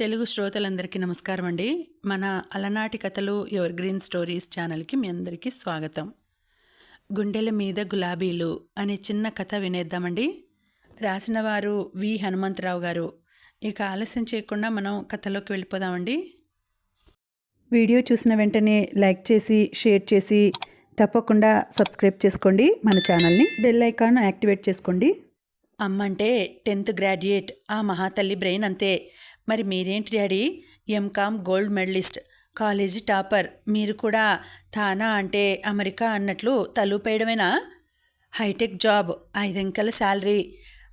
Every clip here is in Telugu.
తెలుగు శ్రోతలందరికీ నమస్కారం అండి మన అలనాటి కథలు ఎవర్ గ్రీన్ స్టోరీస్ ఛానల్కి మీ అందరికీ స్వాగతం. గుండెల మీద గులాబీలు అనే చిన్న కథ వినేద్దామండి. రాసిన వారు వి. హనుమంతరావు గారు. ఇక ఆలస్యం చేయకుండా మనం కథలోకి వెళ్ళిపోదామండి. వీడియో చూసిన వెంటనే లైక్ చేసి షేర్ చేసి తప్పకుండా సబ్స్క్రైబ్ చేసుకోండి. మన ఛానల్ని బెల్ ఐకాన్ యాక్టివేట్ చేసుకోండి. అమ్మంటే టెన్త్ గ్రాడ్యుయేట్. ఆ మహాతల్లి బ్రెయిన్ అంతే. మరి మీరేంటి daddy? MCom gold medalist college topper. మీరు కూడా తానా అంటే అమెరికా అన్నట్లు తలుపేయడమేనా హైటెక్ జాబ్. ఐదంకెల శాలరీ.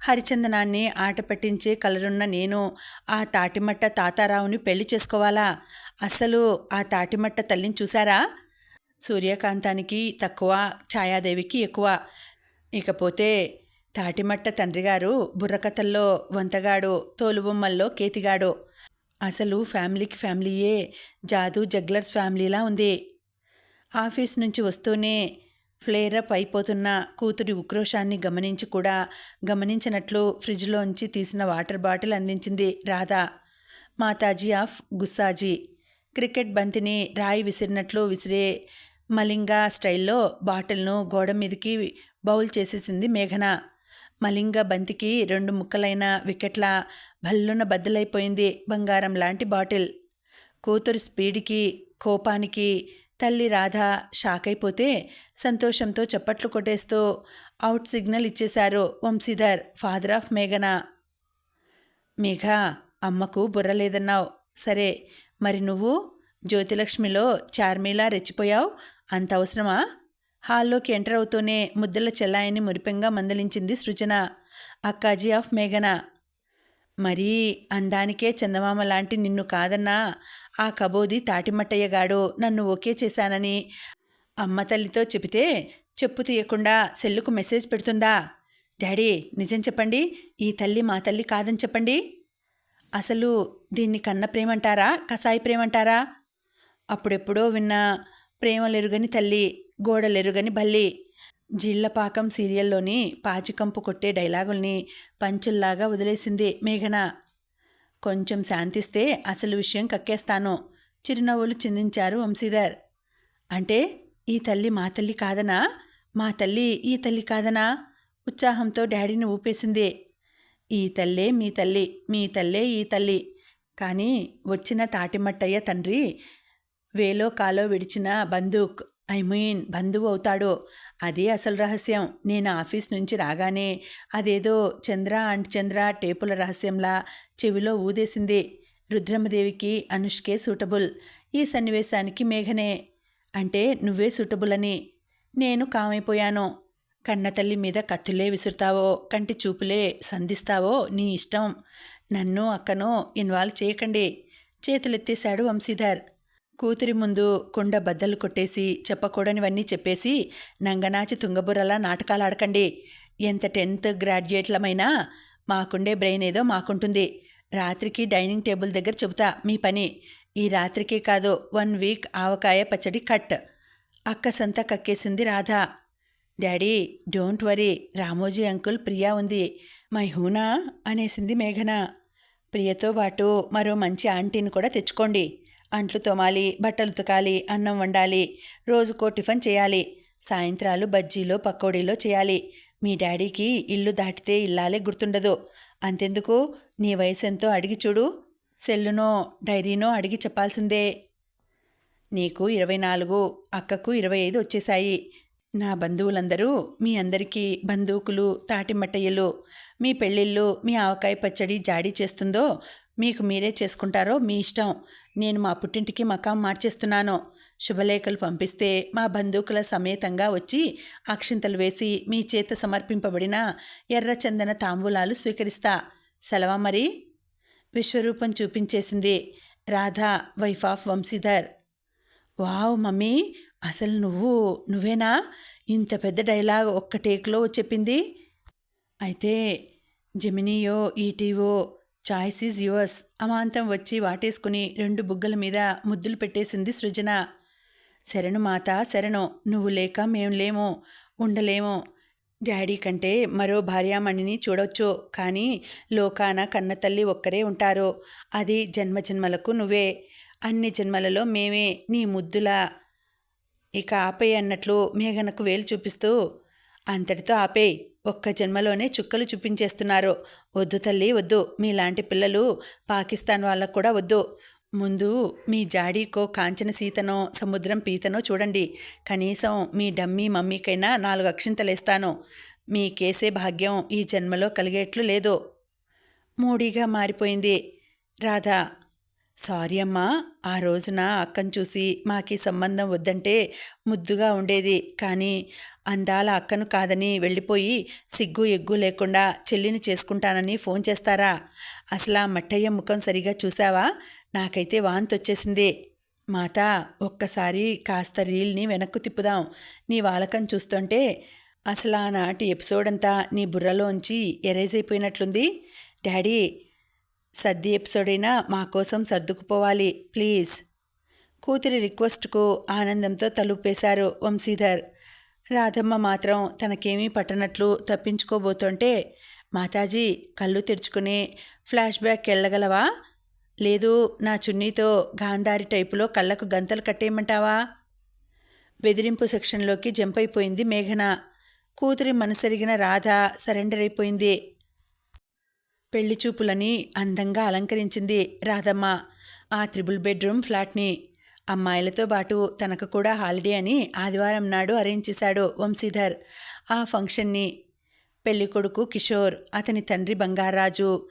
హరిచందనాన్ని ఆట పట్టించే కలరున్న నేను ఆ తాటిమట్ట తాతారావుని పెళ్ళి చేసుకోవాలా? అసలు ఆ తాటిమట్ట తల్లిని చూసారా సూర్యకాంతానికి తక్కువ ఛాయాదేవికి ఎక్కువ. ఇకపోతే తాటిమట్ట తండ్రిగారు బుర్రకథల్లో వంతగాడు తోలుబొమ్మల్లో కేతిగాడు. అసలు ఫ్యామిలీకి ఫ్యామిలీయే జాదు జగ్లర్స్ ఫ్యామిలీలా ఉంది. ఆఫీస్ నుంచి వస్తూనే ఫ్లేరప్ అయిపోతున్న కూతురి ఉక్రోషాన్ని గమనించి కూడా గమనించినట్లు ఫ్రిడ్జ్లోంచి తీసిన వాటర్ బాటిల్ అందించింది రాధా. మాతాజీ ఆఫ్ గుస్సాజీ. క్రికెట్ బంతిని రాయి విసిరినట్లు విసిరే మలింగా స్టైల్లో బాటిల్ను గోడ మీదకి బౌల్ చేసేసింది మేఘన. మలింగ బంతికి రెండు ముక్కలైన వికెట్ల భల్లున బద్దలైపోయింది బంగారం లాంటి బాటిల్. కూతురు స్పీడ్కి కోపానికి తల్లి రాధ షాక్ అయిపోతే సంతోషంతో చప్పట్లు కొట్టేస్తూ అవుట్ సిగ్నల్ ఇచ్చేశారు వంశీధర్ ఫాదర్ ఆఫ్ మేఘన. మేఘ అమ్మకు బుర్ర లేదన్నావు. సరే మరి నువ్వు జ్యోతిలక్ష్మిలో చార్మీలా రెచ్చిపోయావు? అంత అవసరమా? హాల్లోకి ఎంటర్ అవుతూనే ముద్దల చెల్లాయని మురిపెంగా మందలించింది సృజన. అక్కాజీ ఆఫ్ మేఘన. మరీ అందానికే చందమామ లాంటి నిన్ను కాదన్నా ఆ కబోది తాటిమట్టయ్యగాడు. నన్ను ఓకే చేశానని అమ్మ తల్లితో చెబితే చెప్పు తీయకుండా సెల్లుకు మెసేజ్ పెడుతుందా? డాడీ నిజం చెప్పండి. ఈ తల్లి మా తల్లి కాదని చెప్పండి. అసలు దీన్ని కన్న ప్రేమంటారా? కసాయి ప్రేమంటారా? అప్పుడెప్పుడో విన్న ప్రేమలెరుగని తల్లి. గోడలెరుగని బల్లి జీళ్ళపాకం సీరియల్లోని పాచికంపు కొట్టే డైలాగుల్ని పంచుల్లాగా వదిలేసింది మేఘన. కొంచెం శాంతిస్తే అసలు విషయం కక్కేస్తాను చిరునవ్వులు చిందించారు వంశీధర్. అంటే ఈ తల్లి మా తల్లి కాదనా? మా తల్లి ఈ తల్లి కాదనా? ఉత్సాహంతో డాడీని ఊపేసింది. ఈ తల్లే మీ తల్లి మీ తల్లే ఈ తల్లి. కానీ వచ్చిన తాటిమట్టయ్య తండ్రి వేలో కాలో విడిచిన బందూక్. ఐ మీన్ బంధువు అవుతాడు అదే అసలు రహస్యం. నేను ఆఫీస్ నుంచి రాగానే అదేదో చంద్ర అండ్ చంద్ర టేపుల రహస్యంలా చెవిలో ఊదేసింది. రుద్రమదేవికి అనుష్కే సూటబుల్. ఈ సన్నివేశానికి మేఘనే. అంటే నువ్వే సూటబుల్ అని నేను కామైపోయాను. కన్నతల్లి మీద కత్తులే విసురుతావో కంటి చూపులే సంధిస్తావో నీ ఇష్టం. నన్ను అక్కను ఇన్వాల్వ్ చేయకండి. చేతులెత్తేశాడు వంశీధర్. కూతురి ముందు కుండ బద్దలు కొట్టేసి చెప్పకూడనివన్నీ చెప్పేసి నంగనాచి తుంగబుర్రలా నాటకాలు ఆడకండి. ఎంత టెన్త్ గ్రాడ్యుయేట్లమైనా మాకుండే బ్రెయిన్ ఏదో మాకుంటుంది. రాత్రికి డైనింగ్ టేబుల్ దగ్గర చెబుతా మీ పని. ఈ రాత్రికే కాదు వన్ వీక్ ఆవకాయ పచ్చడి కట్. అక్క సంత కక్కేసింది Radha. Daddy don't worry Ramoji uncle Priya ఉంది. మై హూనా? అనేసింది మేఘన. ప్రియతో పాటు మరో మంచి ఆంటీని కూడా తెచ్చుకోండి. అంట్లు తోమాలి బట్టలు ఉతకాలి అన్నం వండాలి రోజుకో టిఫిన్ చేయాలి సాయంత్రాలు బజ్జీలో పకోడీలో చేయాలి. మీ డాడీకి ఇల్లు దాటితే ఇల్లాలే గుర్తుండదు. అంతెందుకు? నీ వయసు ఎంతో అడిగి చూడు. సెల్లునో డైరీనో అడిగి చెప్పాల్సిందే. నీకు ఇరవై నాలుగు అక్కకు ఇరవై ఐదు వచ్చేశాయి. నా బంధువులందరూ మీ అందరికీ బందూకులు తాటిమట్టయ్యలు మీ పెళ్ళిళ్ళు మీ ఆవకాయ పచ్చడి జాడీ చేస్తుందో మీకు మీరే చేసుకుంటారో మీ ఇష్టం. నేను మా పుట్టింటికి మకాం మార్చేస్తున్నాను. శుభలేఖలు పంపిస్తే మా బంధువుల సమేతంగా వచ్చి అక్షింతలు వేసి మీ చేత సమర్పింపబడిన ఎర్రచందన తాంబూలాలు స్వీకరిస్తా. సెలవా మరి? విశ్వరూపం చూపించేసింది Radha wife of Vamshidhar. Wow mummy అసలు నువ్వు నువ్వేనా? ఇంత పెద్ద డైలాగ్ ఒక్క టేక్లో చెప్పింది. అయితే జెమినీయో ఈటీవో చాయిస్ ఈజ్ యువర్స్ అమాంతం వచ్చి వాటేసుకుని రెండు బుగ్గల మీద ముద్దులు పెట్టేసింది సృజన. శరణు మాత శరణు నువ్వు లేక మేం లేము ఉండలేము. డాడీ కంటే మరో భార్యామణిని చూడొచ్చు కానీ లోకాన కన్న తల్లి ఒక్కరే ఉంటారు. అది జన్మజన్మలకు నువ్వే. అన్ని జన్మలలో మేమే నీ ముద్దులా. ఇక ఆపే అన్నట్లు మేఘనకు వేలు చూపిస్తూ అంతటితో ఆపే. ఒక్క జన్మలోనే చుక్కలు చూపించేస్తున్నారు. వద్దు తల్లి వద్దు. మీలాంటి పిల్లలు పాకిస్తాన్ వాళ్ళకు కూడా వద్దు. ముందు మీ జాడీకో కాంచన సీతనో సముద్రం పీతనో చూడండి. కనీసం మీ డమ్మీ మమ్మీకైనా నాలుగు అక్షింతలేస్తాను. మీ కేసే భాగ్యం ఈ జన్మలో కలిగేట్లు లేదు. మూడీగా మారిపోయింది. రాధా సారీ అమ్మా ఆ రోజున అక్కను చూసి మాకి సంబంధం వద్దంటే ముద్దుగా ఉండేది. కానీ అందాల అక్కను కాదని వెళ్ళిపోయి సిగ్గు ఎగ్గు లేకుండా చెల్లిని చేసుకుంటానని ఫోన్ చేస్తారా? అసలు ఆ మట్టయ్య ముఖం సరిగా చూసావా నాకైతే వాంతి వచ్చేసింది మాత ఒక్కసారి కాస్త రీల్ని వెనక్కు తిప్పుదాం. నీ వాలకం చూస్తుంటే అసలు ఆనాటి ఎపిసోడ్ అంతా నీ బుర్రలోంచి ఎరేజ్ అయిపోయినట్లుంది. డాడీ సర్ది ఎపిసోడైనా మా కోసం సర్దుకుపోవాలి ప్లీజ్. కూతురి రిక్వెస్ట్కు ఆనందంతో తలుపేశారు వంశీధర్. రాధమ్మ మాత్రం తనకేమీ పట్టనట్లు తప్పించుకోబోతుంటే మాతాజీ కళ్ళు తెరుచుకుని ఫ్లాష్ బ్యాక్ వెళ్ళగలవా? లేదు నా చున్నీతో గాంధారి టైపులో కళ్ళకు గంతలు కట్టేయమంటావా? బెదిరింపు సెక్షన్లోకి జంప్ అయిపోయింది మేఘన. కూతురి మనసరిగిన రాధ సరెండర్ అయిపోయింది. పెళ్ళి చూపులని అందంగా అలంకరించింది రాధమ్మ. ఆ త్రిబుల్ బెడ్రూమ్ ఫ్లాట్ని అమ్మాయిలతో పాటు తనకు కూడా హాలిడే అని ఆదివారం నాడు అరేంజ్ చేశాడు వంశీధర్. ఆ ఫంక్షన్ని పెళ్ళికొడుకు కిషోర్ అతని తండ్రి బంగారాజు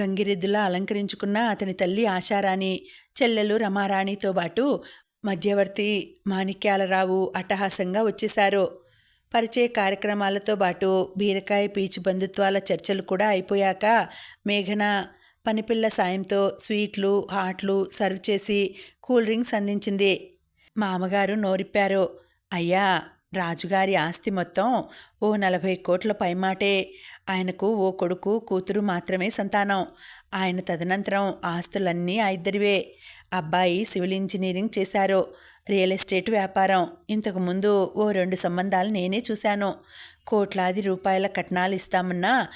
గంగిరెద్దులా అలంకరించుకున్న అతని తల్లి ఆశారాణి చెల్లెలు రమారాణితో పాటు మధ్యవర్తి మాణిక్యాలరావు అట్టహాసంగా వచ్చేశారు. పరిచయ కార్యక్రమాలతో పాటు బీరకాయ పీచు బంధుత్వాల చర్చలు కూడా అయిపోయాక మేఘన పనిపిల్ల సాయంతో స్వీట్లు హాట్లు సర్వ్ చేసి కూల్ డ్రింక్స్ అందించింది. మామగారు నోరిప్పారు అయ్యా రాజుగారి ఆస్తి మొత్తం ఓ నలభై కోట్ల పైమాటే. ఆయనకు ఓ కొడుకు కూతురు మాత్రమే సంతానం. ఆయన తదనంతరం ఆస్తులన్నీ ఆ ఇద్దరివే. అబ్బాయి సివిల్ ఇంజనీరింగ్ చేశారు. రియల్ ఎస్టేట్ వ్యాపారం. ఇంతకుముందు ఓ రెండు సంబంధాలు నేనే చూశాను. కోట్లాది రూపాయల కట్నాలు ఇస్తామన్నా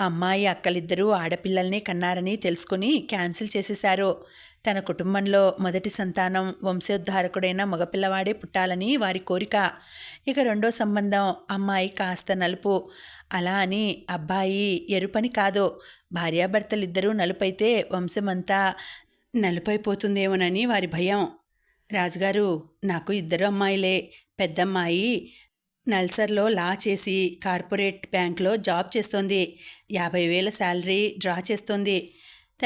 అమ్మాయి అక్కలిద్దరూ ఆడపిల్లల్ని కన్నారని తెలుసుకుని క్యాన్సిల్ చేసేశారు. తన కుటుంబంలో మొదటి సంతానం వంశోద్ధారకుడైన మగపిల్లవాడే పుట్టాలని వారి కోరిక. ఇక రెండో సంబంధం అమ్మాయి కాస్త నలుపు. అలా అని అబ్బాయి ఎరుపని కాదు. భార్యాభర్తలిద్దరూ నలుపైతే వంశమంతా నలుపైపోతుందేమోనని వారి భయం. రాజుగారు నాకు ఇద్దరు అమ్మాయిలే. పెద్దమ్మాయి నల్సర్లో లా చేసి కార్పొరేట్ బ్యాంక్లో జాబ్ చేస్తోంది. యాభై వేల శాలరీ డ్రా చేస్తోంది.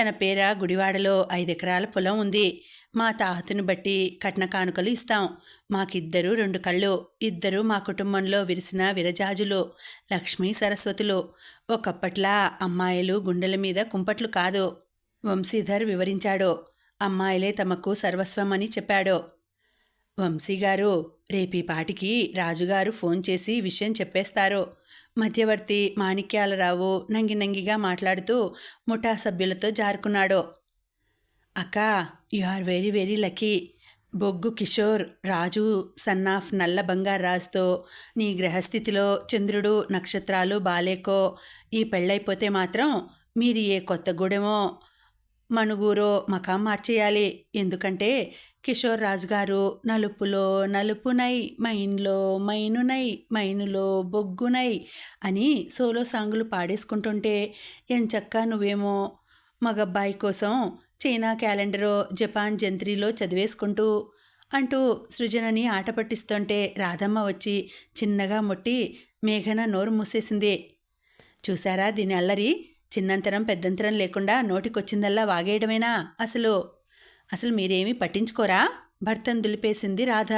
తన పేర గుడివాడలో ఐదు ఎకరాల పొలం ఉంది. మా తాహతుని బట్టి కట్న కానుకలు ఇస్తాం. మాకిద్దరు రెండు కళ్ళు. ఇద్దరు మా కుటుంబంలో విరిసిన విరజాజులు లక్ష్మీ సరస్వతులు. ఒకప్పట్లా అమ్మాయిలు గుండెల మీద కుంపట్లు కాదు. వంశీధర్ వివరించాడు. అమ్మాయిలే తమకు సర్వస్వమని చెప్పాడు. వంశీగారు రేపీ పాటికి రాజుగారు ఫోన్ చేసి విషయం చెప్పేస్తారు. మధ్యవర్తి మాణిక్యాలరావు నంగి నంగిగా మాట్లాడుతూ ముఠా సభ్యులతో జారుకున్నాడు. అక్క you are very very lucky. బొగ్గు కిషోర్ రాజు సన్ ఆఫ్ నల్ల బంగారు రాజుతో నీ గ్రహస్థితిలో చంద్రుడు నక్షత్రాలు బాలేకో. ఈ పెళ్ళైపోతే మాత్రం మీరు ఏ కొత్త గూడెమో మణుగూరో మకాం మార్చేయాలి. ఎందుకంటే కిషోర్ రాజు గారు నలుపులో నలుపునై మైన్లో మైనునై మైనులో బొగ్గునై అని సోలో సాంగులు పాడేసుకుంటుంటే ఎంచక్క నువ్వేమో మగబ్బాయి కోసం చైనా క్యాలెండరో జపాన్ జంత్రిలో చదివేసుకుంటూ అంటూ సృజనని ఆట పట్టిస్తుంటే రాధమ్మ వచ్చి చిన్నగా ముట్టి మేఘన నోరు మూసేసింది. చూసారా దీని అల్లరి? చిన్నంతరం పెద్దంతరం లేకుండా నోటికొచ్చిందల్లా వాగేయడమేనా అసలు? అసలు మీరేమీ పట్టించుకోరా? భర్తను దులిపేసింది రాధ.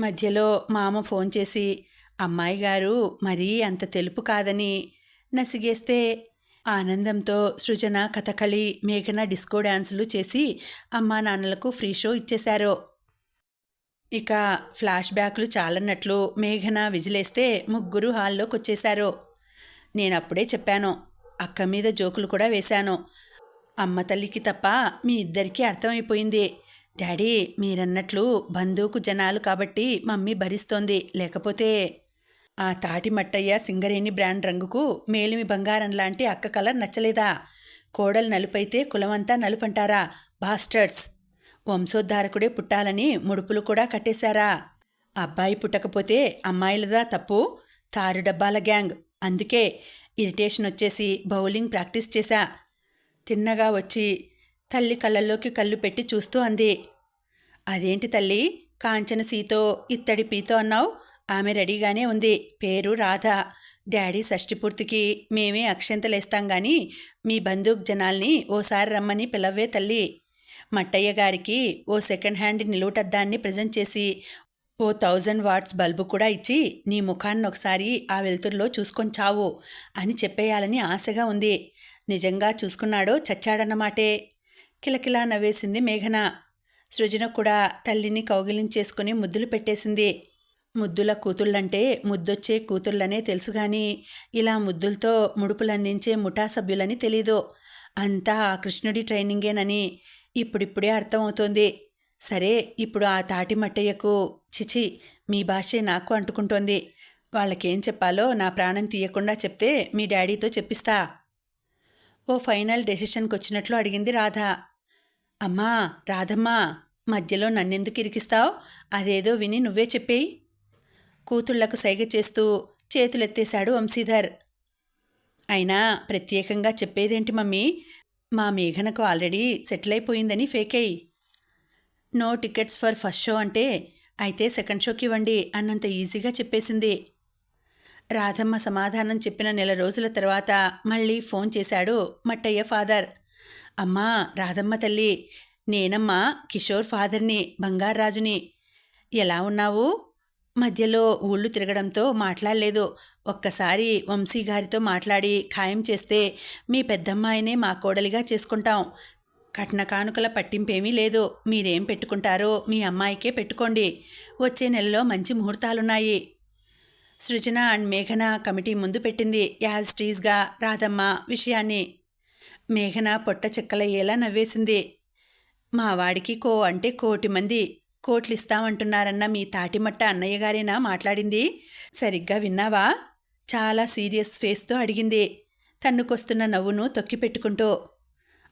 మధ్యలో మామ ఫోన్ చేసి అమ్మాయి గారు మరీ అంత తెలుపు కాదని నసిగేస్తే ఆనందంతో సృజన కథకళి మేఘన డిస్కో డ్యాన్సులు చేసి అమ్మా నాన్నలకు ఫ్రీ షో ఇచ్చేశారు. ఇక ఫ్లాష్ బ్యాక్లు చాలన్నట్లు మేఘన విజిలేస్తే ముగ్గురు హాల్లోకి వచ్చేశారు నేను అప్పుడే చెప్పాను అక్క మీద జోకులు కూడా వేశాను. అమ్మ తల్లికి తప్ప మీ ఇద్దరికీ అర్థమైపోయింది. డాడీ మీరన్నట్లు బంధువుకు జనాలు కాబట్టి మమ్మీ భరిస్తోంది. లేకపోతే ఆ తాటి మట్టయ్య సింగరేణి బ్రాండ్ రంగుకు మేలిమి బంగారం లాంటి అక్క కలర్ నచ్చలేదా? కోడలు నలుపైతే కులమంతా నలుపంటారా? బాస్టర్డ్స్! వంశోద్ధారకుడే పుట్టాలని ముడుపులు కూడా కట్టేశారా? అబ్బాయి పుట్టకపోతే అమ్మాయిలదా తప్పు? తారు డబ్బాల గ్యాంగ్! అందుకే ఇరిటేషన్ వచ్చేసి బౌలింగ్ ప్రాక్టీస్ చేశా. తిన్నగా వచ్చి తల్లి కళ్ళల్లోకి కళ్ళు పెట్టి చూస్తూ అంది. అదేంటి తల్లి? కాంచన సీతో ఇత్తడి పీతో అన్నావు? ఆమె రెడీగానే ఉంది. పేరు రాధ. డాడీ షష్టిపూర్తికి మేమే అక్షంతలేస్తాం గాని మీ బంధుక్ జనాల్ని ఓసారి రమ్మని పిలవే తల్లి. మట్టయ్య గారికి ఓ సెకండ్ హ్యాండ్ నిలువుటద్దాన్ని ప్రజెంట్ చేసి ఓ థౌజండ్ వాట్స్ బల్బు కూడా ఇచ్చి నీ ముఖాన్ని ఒకసారి ఆ వెలుతురులో చూసుకొని చావు అని చెప్పేయాలని ఆశగా ఉంది. నిజంగా చూసుకున్నాడో చచ్చాడన్నమాటే. కిలకిలా నవ్వేసింది మేఘన. సృజన కూడా తల్లిని కౌగిలించేసుకుని ముద్దులు పెట్టేసింది. ముద్దుల కూతుళ్ళంటే ముద్దొచ్చే కూతుళ్ళనే తెలుసు కానీ ఇలా ముద్దులతో ముడుపులందించే ముఠా సభ్యులని తెలీదు. అంతా ఆ కృష్ణుడి ట్రైనింగేనని ఇప్పుడిప్పుడే అర్థమవుతోంది. సరే ఇప్పుడు ఆ తాటి మట్టయ్యకు చిచి మీ భాషే నాకు అంటుకుంటోంది. వాళ్ళకేం చెప్పాలో నా ప్రాణం తీయకుండా చెప్తే మీ డాడీతో చెప్పిస్తా. ఓ ఫైనల్ డెసిషన్కి వచ్చినట్లు అడిగింది రాధ. అమ్మా రాధమ్మా మధ్యలో నన్నెందుకు ఇరికిస్తావు? అదేదో విని నువ్వే చెప్పేయి. కూతుళ్ళకు సైగ చేస్తూ చేతులెత్తేశాడు వంశీధర్. అయినా ప్రత్యేకంగా చెప్పేదేంటి మమ్మీ? మా మేఘనకు ఆల్రెడీ సెటిల్ అయిపోయిందని ఫేకేయి. No tickets for first show అంటే అయితే సెకండ్ షోకి ఇవ్వండి అన్నంత ఈజీగా చెప్పేసింది. రాధమ్మ సమాధానం చెప్పిన నెల రోజుల తర్వాత మళ్ళీ ఫోన్ చేశాడు మట్టయ్య ఫాదర్. అమ్మా రాధమ్మ తల్లి నేనమ్మా కిషోర్ ఫాదర్ని బంగారాజుని ఎలా ఉన్నావు? మధ్యలో ఊళ్ళు తిరగడంతో మాట్లాడలేదు. ఒక్కసారి వంశీ గారితో మాట్లాడి ఖాయం చేస్తే మీ పెద్దమ్మాయినే మా కోడలిగా చేసుకుంటాం. కట్న కానుకల పట్టింపేమీ లేదు. మీరేం పెట్టుకుంటారో మీ అమ్మాయికే పెట్టుకోండి. వచ్చే నెలలో మంచి ముహూర్తాలున్నాయి. సృజన అండ్ మేఘన కమిటీ ముందు పెట్టింది. యాజ్ టీజ్గా రాధమ్మ విషయాన్ని. మేఘన పొట్ట చెక్కలయ్యేలా నవ్వేసింది. మా వాడికి కో అంటే కోటి మంది. కోట్లిస్తామంటున్నారన్న మీ తాటిమట్ట అన్నయ్య గారేనా మాట్లాడింది. సరిగ్గా విన్నావా? చాలా సీరియస్ ఫేస్తో అడిగింది. తన్నుకొస్తున్న నవ్వును తొక్కిపెట్టుకుంటూ.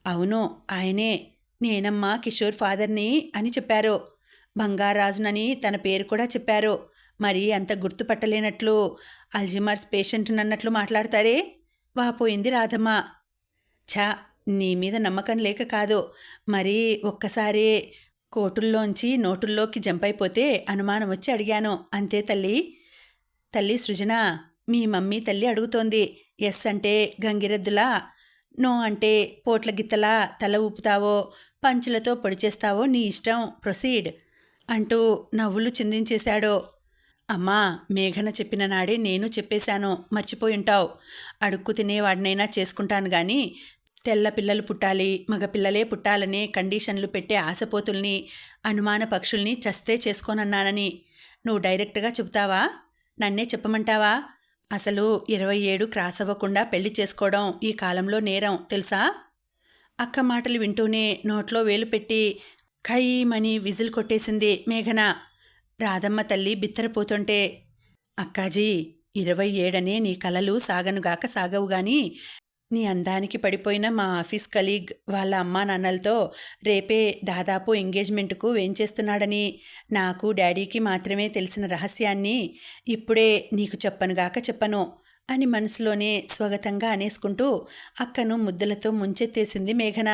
అవును ఆయనే. నేనమ్మా కిషోర్ ఫాదర్ని అని చెప్పారు. బంగారాజునని తన పేరు కూడా చెప్పారు. మరి అంత గుర్తుపట్టలేనట్లు అల్జిమర్స్ పేషెంట్ నన్నట్లు మాట్లాడతారే? వాపోయింది రాధమ్మ. ఛా నీ మీద నమ్మకం లేక కాదు. మరి ఒక్కసారి కోటుల్లోంచి నోటుల్లోకి జంప్ అయిపోతే అనుమానం వచ్చి అడిగాను. అంతే తల్లి? తల్లి సృజన మీ మమ్మీ తల్లి అడుగుతోంది. ఎస్ అంటే గంగిరెద్దులా? నో అంటే పోట్ల గిత్తలా తల ఊపుతావో పంచులతో పొడి చేస్తావో నీ ఇష్టం. ప్రొసీడ్ అంటూ నవ్వులు చిందించేశాడు. అమ్మా మేఘన చెప్పిన నాడే నేను చెప్పేశాను. మర్చిపోయి ఉంటావు. అడుక్కు తినేవాడినైనా చేసుకుంటాను గాని తెల్ల పిల్లలు పుట్టాలి మగపిల్లలే పుట్టాలనే కండిషన్లు పెట్టే ఆశపోతుల్ని అనుమాన పక్షుల్ని చస్తే చేసుకోనన్నానని. నువ్వు డైరెక్ట్గా చెబుతావా? నన్నే చెప్పమంటావా? అసలు ఇరవై ఏడు క్రాస్ అవ్వకుండా పెళ్ళి చేసుకోవడం ఈ కాలంలో నేరం తెలుసా? అక్క మాటలు వింటూనే నోట్లో వేలు పెట్టి ఖయీమని విజిల్ కొట్టేసింది మేఘన. రాధమ్మ తల్లి బిత్తరపోతుంటే అక్కాజీ ఇరవై ఏడనే నీ కలలు సాగనుగాక సాగవుగాని నీ అందానికి పడిపోయిన మా ఆఫీస్ కలీగ్ వాళ్ళ అమ్మా నాన్నలతో రేపే దాదాపు ఎంగేజ్మెంట్కు వేంచేస్తున్నాడని నాకు డాడీకి మాత్రమే తెలిసిన రహస్యాన్ని ఇప్పుడే నీకు చెప్పనుగాక చెప్పను అని మనసులోనే స్వగతంగా అనేసుకుంటూ అక్కను ముద్దులతో ముంచెత్తేసింది మేఘన.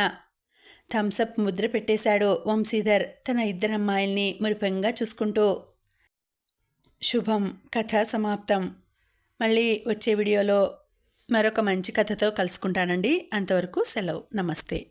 థమ్సప్ ముద్ర పెట్టేశాడు వంశీధర్ తన ఇద్దరమ్మాయిల్ని మురిపంగా చూసుకుంటూ. శుభం కథ సమాప్తం. మళ్ళీ వచ్చే వీడియోలో మరొక మంచి కథతో కలుసుకుంటానండి. అంతవరకు సెలవు. నమస్తే.